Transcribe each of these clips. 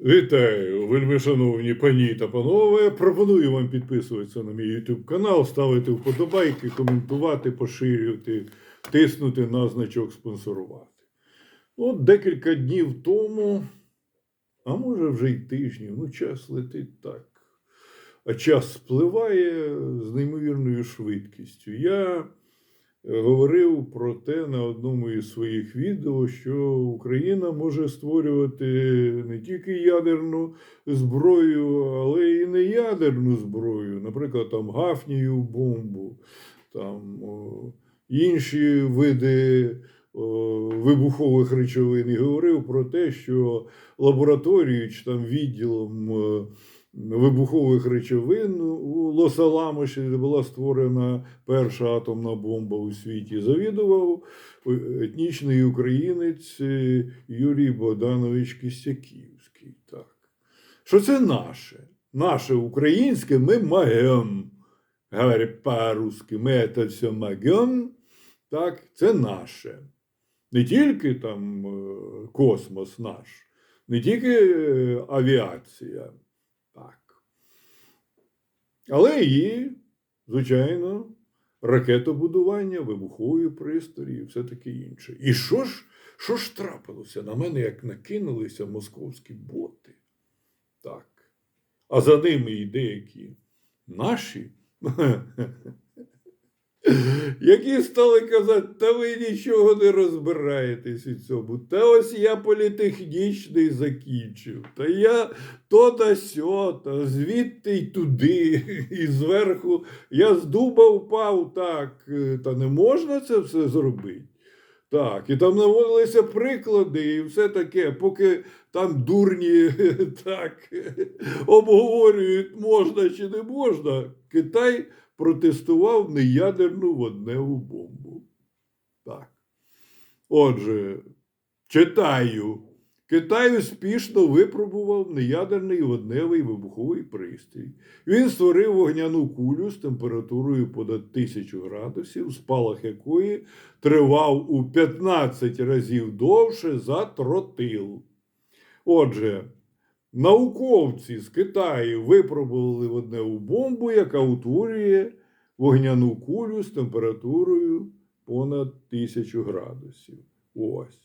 Вітаю, вельми шановні пані та панове. Пропоную вам підписуватися на мій YouTube канал, ставити вподобайки, коментувати, поширювати, тиснути на значок спонсорувати. От декілька днів тому, а може вже й тижнів, ну час летить так. А час спливає з неймовірною швидкістю. Я говорив про те на одному із своїх відео, що Україна може створювати не тільки ядерну зброю, але й неядерну зброю, наприклад, там гафнію бомбу, там інші види вибухових речовин. І говорив про те, що лабораторією чи там відділом. Вибухових речовин у Лос-Аламоші, була створена перша атомна бомба у світі, завідував етнічний українець е, Юрій Богданович Кістяківський. Так. Що це наше? Наше українське ми маєм. Говорять по-русски, ми це все маєм. Так, це наше. Не тільки там е, космос наш, не тільки е, авіація. Але і, звичайно, ракетобудування, вибухові пристрої, і все таке інше. І що ж, що ж трапилося? На мене як накинулися московські боти. Так. А за ними і деякі наші, які стали казати, та ви нічого не розбираєтесь у цьому. Та ось я політехнічний закінчив. Та я то та сьо, та звідти й туди, і зверху. Я з дуба впав так, е, та не можна це все зробити. Так, і там наводилися приклади, і все таке, поки там дурні так обговорюють, можна чи не можна, Китай протестував неядерну водневу бомбу. Так. Отже, читаю. Китай успішно випробував неядерний водневий вибуховий пристрій. Він створив вогняну кулю з температурою понад тисячу градусів, спалах якої тривав у 15 разів довше за тротил. Отже, науковці з Китаю випробували водневу бомбу, яка утворює вогняну кулю з температурою понад тисячу градусів. Ось.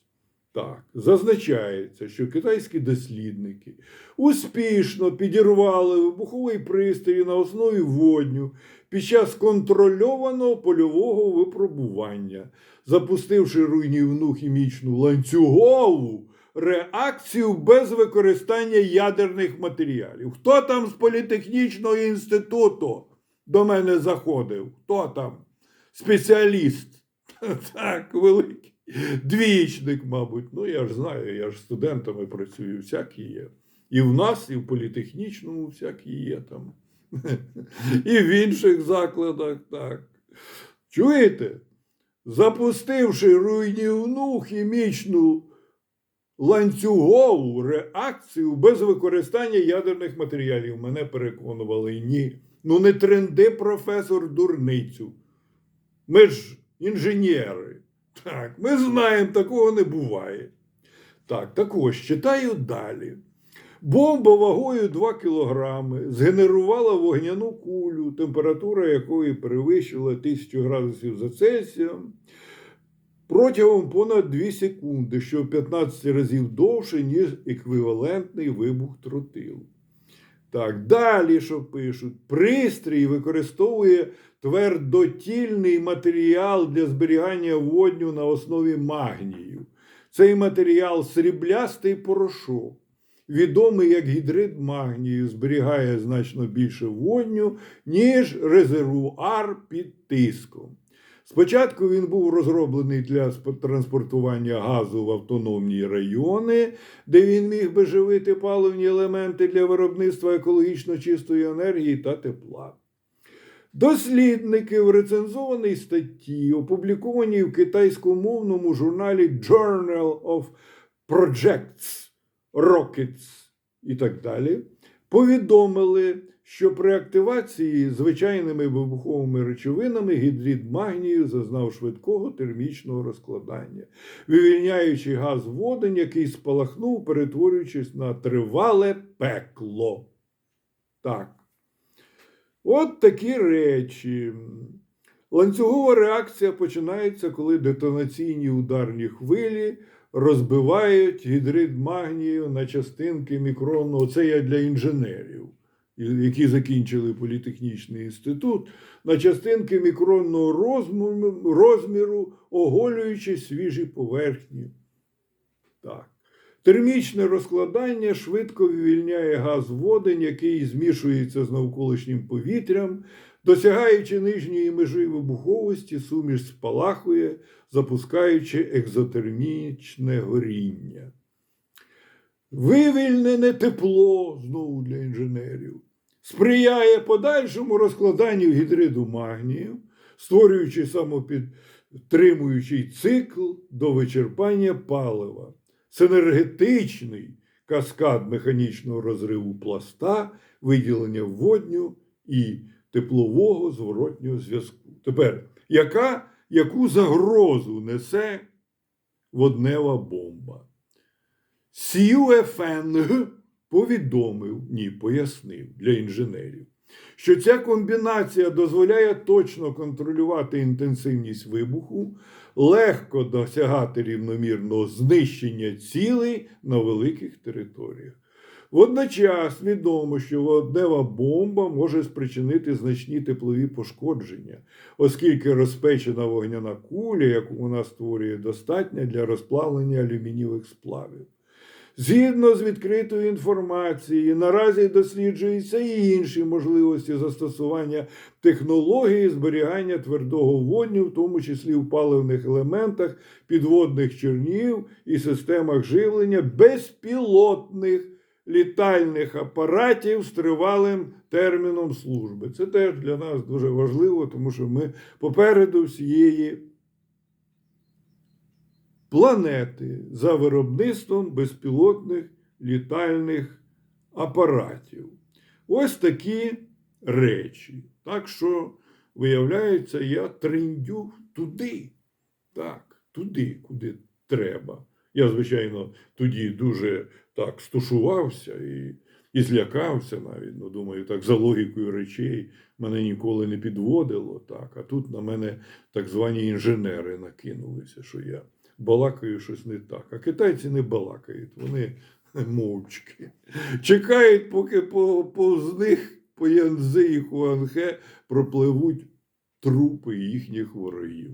Так, зазначається, що китайські дослідники успішно підірвали вибуховий пристрій на основі водню під час контрольованого польового випробування, запустивши руйнівну хімічну ланцюгову реакцію без використання ядерних матеріалів. Хто там з політехнічного інституту до мене заходив? Хто там? Спеціаліст. Так, великий. Двічник, мабуть. Ну, я ж знаю, я ж студентами працюю, всякі є. І в нас, і в політехнічному всякі є там. І в інших закладах так. Чуєте? Запустивши руйнівну хімічну ланцюгову реакцію без використання ядерних матеріалів. Мене переконували ні. Ну не тренди, професор, дурницю. Ми ж інженери. Так, ми знаємо, такого не буває. Так, так ось читаю далі. Бомба вагою 2 кілограми згенерувала вогняну кулю, температура якої перевищила 1000 градусів за Цельсієм протягом понад 2 секунди, що в 15 разів довше, ніж еквівалентний вибух тротилу. Так, далі що пишуть? Пристрій використовує твердотільний матеріал для зберігання водню на основі магнію. Цей матеріал сріблястий порошок, відомий як гідрид магнію, зберігає значно більше водню, ніж резервуар під тиском. Спочатку він був розроблений для транспортування газу в автономні райони, де він міг би живити паливні елементи для виробництва екологічно чистої енергії та тепла. Дослідники в рецензованій статті, опублікованій в китайськомовному журналі Journal of Projects, Rockets і так далі, повідомили, що при активації звичайними вибуховими речовинами гідрид магнію зазнав швидкого термічного розкладання, вивільняючи газ водень, який спалахнув, перетворюючись на тривале пекло. Так. От такі речі. Ланцюгова реакція починається, коли детонаційні ударні хвилі розбивають гідрид магнію на частинки мікронного. Це я для інженерів, які закінчили політехнічний інститут, на частинки мікронного розміру, оголюючи свіжі поверхні. Так. Термічне розкладання швидко вивільняє газ водень, який змішується з навколишнім повітрям, досягаючи нижньої межі вибуховості, суміш спалахує, запускаючи екзотермічне горіння. Вивільнене тепло знову для інженерів сприяє подальшому розкладанню гідриду магнію, створюючи самопідтримуючий цикл до вичерпання палива. Синергетичний каскад механічного розриву пласта, виділення водню і теплового зворотнього зв'язку. Тепер, яка, яку загрозу несе воднева бомба? Сюефенг повідомив, ні, пояснив для інженерів, що ця комбінація дозволяє точно контролювати інтенсивність вибуху, легко досягати рівномірного знищення цілей на великих територіях. Водночас відомо, що воднева бомба може спричинити значні теплові пошкодження, оскільки розпечена вогняна куля, яку вона створює, достатня для розплавлення алюмінієвих сплавів. Згідно з відкритою інформацією, наразі досліджуються і інші можливості застосування технології зберігання твердого водню, в тому числі в паливних елементах, підводних човнів і системах живлення безпілотних літальних апаратів з тривалим терміном служби. Це теж для нас дуже важливо, тому що ми попереду всієї планети за виробництвом безпілотних літальних апаратів. Ось такі речі. Так що, виявляється, я триндю туди. Так, туди, куди треба. Я, звичайно, тоді дуже так стушувався і, і злякався навіть. Ну, думаю, так за логікою речей мене ніколи не підводило. Так. А тут на мене так звані інженери накинулися, що я балакаю щось не так. А китайці не балакають, вони мовчки. Чекають, поки по- повз них по Янзи і Хуанхе пропливуть трупи їхніх ворогів.